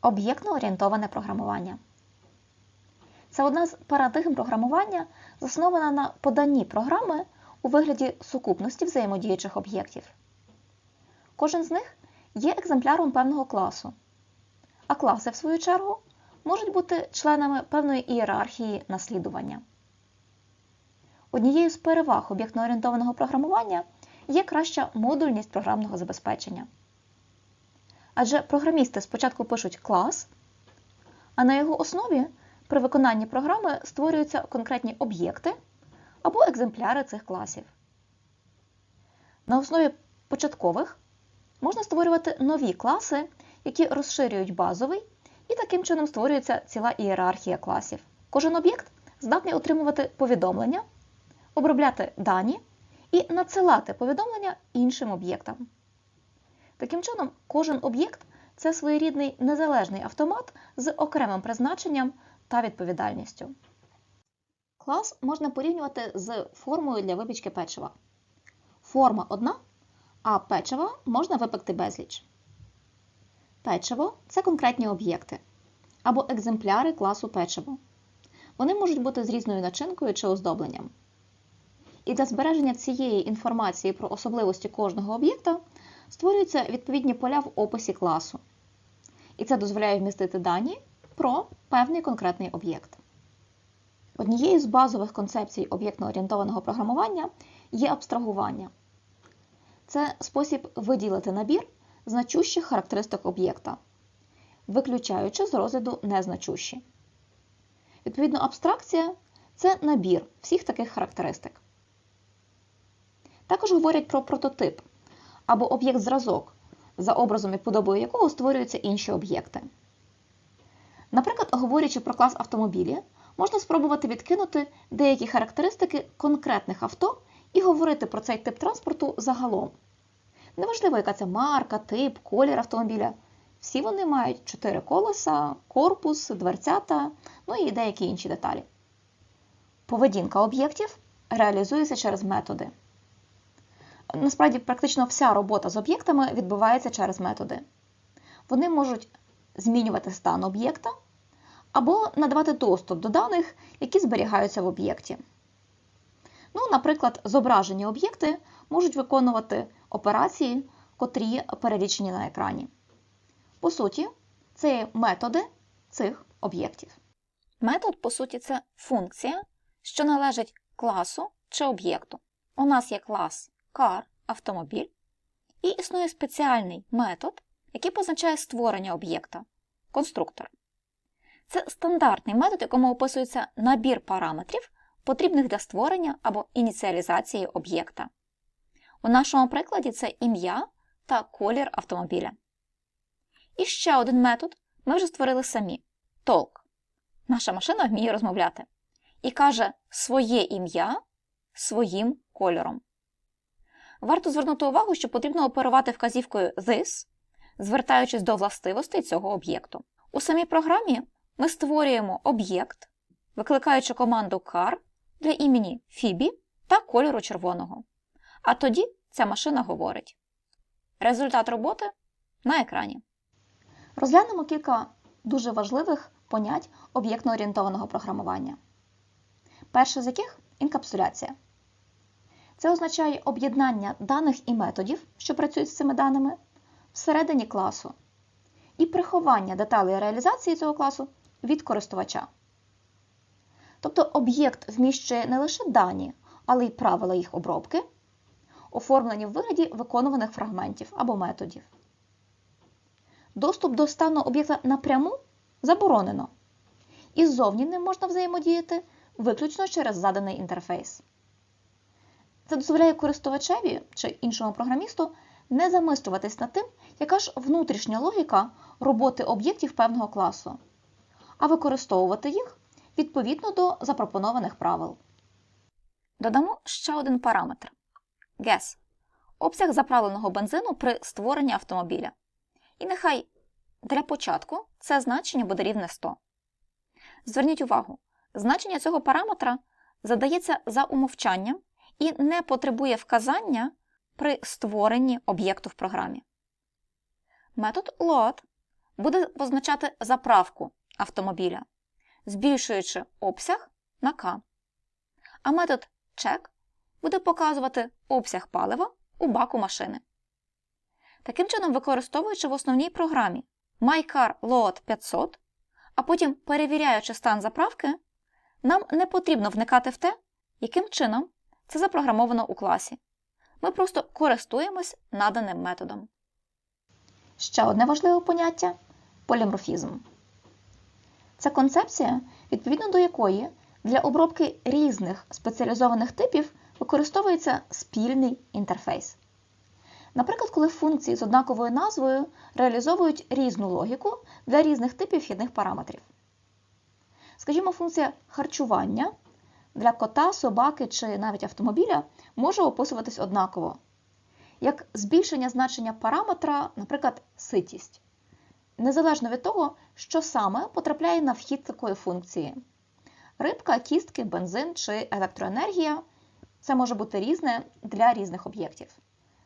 Об'єктно орієнтоване програмування. Це одна з парадигм програмування, заснована на поданні програми у вигляді сукупності взаємодіючих об'єктів. Кожен з них є екземпляром певного класу, а класи, в свою чергу, можуть бути членами певної ієрархії наслідування. Однією з переваг об'єктно-орієнтованого програмування є краща модульність програмного забезпечення. Адже програмісти спочатку пишуть клас, а на його основі при виконанні програми створюються конкретні об'єкти або екземпляри цих класів. На основі початкових можна створювати нові класи, які розширюють базовий, і таким чином створюється ціла ієрархія класів. Кожен об'єкт здатний отримувати повідомлення, обробляти дані і надсилати повідомлення іншим об'єктам. Таким чином, кожен об'єкт це своєрідний незалежний автомат з окремим призначенням та відповідальністю. Клас можна порівнювати з формою для випічки печива. Форма одна, а печива можна випекти безліч. Печиво це конкретні об'єкти або екземпляри класу печиво. Вони можуть бути з різною начинкою чи оздобленням. І для збереження цієї інформації про особливості кожного об'єкта створюються відповідні поля в описі класу. І це дозволяє вмістити дані про певний конкретний об'єкт. Однією з базових концепцій об'єктно-орієнтованого програмування є абстрагування. Це спосіб виділити набір значущих характеристик об'єкта, виключаючи з розгляду незначущі. Відповідно, абстракція це набір всіх таких характеристик. Також говорять про прототип або об'єкт-зразок, за образом і подобою якого створюються інші об'єкти. Наприклад, говорячи про клас автомобілі, можна спробувати відкинути деякі характеристики конкретних авто і говорити про цей тип транспорту загалом. Неважливо, яка це марка, тип, колір автомобіля. Всі вони мають чотири колеса, корпус, дверцята, ну і деякі інші деталі. Поведінка об'єктів реалізується через методи. Насправді, практично вся робота з об'єктами відбувається через методи. Вони можуть змінювати стан об'єкта або надавати доступ до даних, які зберігаються в об'єкті. Ну, Наприклад, зображені об'єкти можуть виконувати операції, котрі перелічені на екрані. По суті, це методи цих об'єктів. Метод, по суті, це функція, що належить класу чи об'єкту. У нас є клас car, автомобіль, і існує спеціальний метод, який позначає створення об'єкта конструктор. Це стандартний метод, якому описується набір параметрів, потрібних для створення або ініціалізації об'єкта. У нашому прикладі це ім'я та колір автомобіля. І ще один метод ми вже створили самі talk. Наша машина вміє розмовляти і каже своє ім'я своїм кольором. Варто звернути увагу, що потрібно оперувати вказівкою this, звертаючись до властивостей цього об'єкту. У самій програмі ми створюємо об'єкт, викликаючи команду car для імені Phoebe та кольору червоного. А тоді ця машина говорить. Результат роботи на екрані. Розглянемо кілька дуже важливих понять об'єктно-орієнтованого програмування. Перше з яких інкапсуляція. Це означає об'єднання даних і методів, що працюють з цими даними, всередині класу, і приховання деталей реалізації цього класу від користувача. Тобто об'єкт вміщує не лише дані, але й правила їх обробки, оформлені в вигляді виконуваних фрагментів або методів. Доступ до стану об'єкта напряму заборонено. І ззовні ним можна взаємодіяти виключно через заданий інтерфейс. Це дозволяє користувачеві чи іншому програмісту не замислюватись над тим, яка ж внутрішня логіка роботи об'єктів певного класу, а використовувати їх відповідно до запропонованих правил. Додамо ще один параметр gas – обсяг заправленого бензину при створенні автомобіля. І нехай для початку це значення буде рівне 100. Зверніть увагу, значення цього параметра задається за умовчанням і не потребує вказання при створенні об'єкту в програмі. Метод load буде позначати заправку автомобіля, збільшуючи обсяг на К. А метод check буде показувати обсяг палива у баку машини. Таким чином, використовуючи в основній програмі MyCarLoad 500, а потім перевіряючи стан заправки, нам не потрібно вникати в те, яким чином це запрограмовано у класі. Ми просто користуємось наданим методом. Ще одне важливе поняття поліморфізм. Це концепція, відповідно до якої для обробки різних спеціалізованих типів використовується спільний інтерфейс. Наприклад, коли функції з однаковою назвою реалізовують різну логіку для різних типів вхідних параметрів. Скажімо, функція харчування для кота, собаки чи навіть автомобіля може описуватись однаково, як збільшення значення параметра, наприклад, ситість, незалежно від того, що саме потрапляє на вхід такої функції. Рибка, кістки, бензин чи електроенергія це може бути різне для різних об'єктів.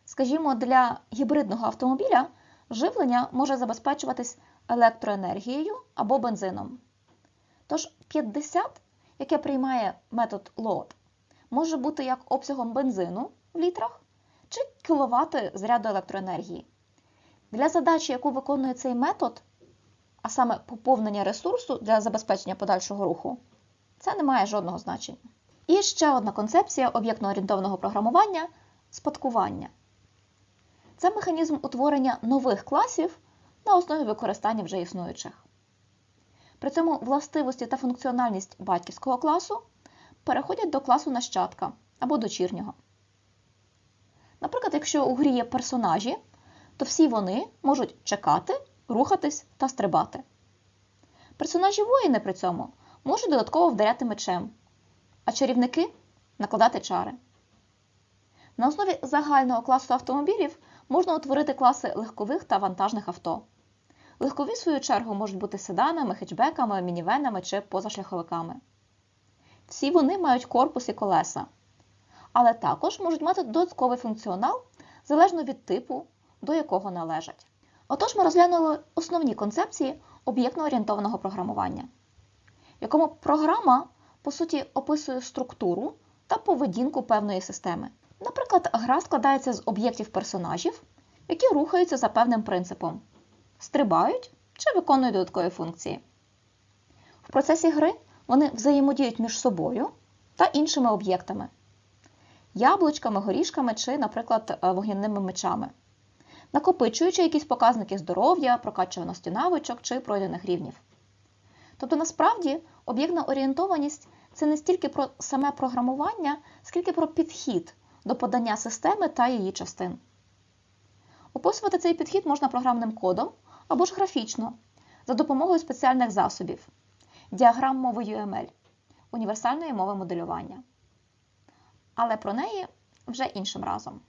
Скажімо, для гібридного автомобіля живлення може забезпечуватись електроенергією або бензином. Тож 50, яке приймає метод load, може бути як обсягом бензину в літрах чи кіловати заряду електроенергії. Для задачі, яку виконує цей метод, а саме поповнення ресурсу для забезпечення подальшого руху, це не має жодного значення. І ще одна концепція об'єктно-орієнтовного програмування спадкування. Це механізм утворення нових класів на основі використання вже існуючих. При цьому властивості та функціональність батьківського класу переходять до класу нащадка або дочірнього. Наприклад, якщо у грі є персонажі, то всі вони можуть чекати, рухатись та стрибати. Персонажі воїни при цьому можуть додатково вдаряти мечем, а чарівники накладати чари. На основі загального класу автомобілів можна утворити класи легкових та вантажних авто. Легкові, в свою чергу, можуть бути седанами, хетчбеками, мінівенами чи позашляховиками. Всі вони мають корпус і колеса, але також можуть мати додатковий функціонал залежно від типу, до якого належать. Отож, ми розглянули основні концепції об'єктно-орієнтованого програмування, якому програма, по суті, описує структуру та поведінку певної системи. Наприклад, гра складається з об'єктів персонажів, які рухаються за певним принципом, стрибають чи виконують додаткові функції. В процесі гри вони взаємодіють між собою та іншими об'єктами яблучками, горішками чи, наприклад, вогняними мечами, накопичуючи якісь показники здоров'я, прокачуваності навичок чи пройдених рівнів. Тобто, насправді, об'єктна орієнтованість це не стільки про саме програмування, скільки про підхід до подання системи та її частин. Описувати цей підхід можна програмним кодом або ж графічно за допомогою спеціальних засобів, діаграм мови UML, універсальної мови моделювання. Але про неї вже іншим разом.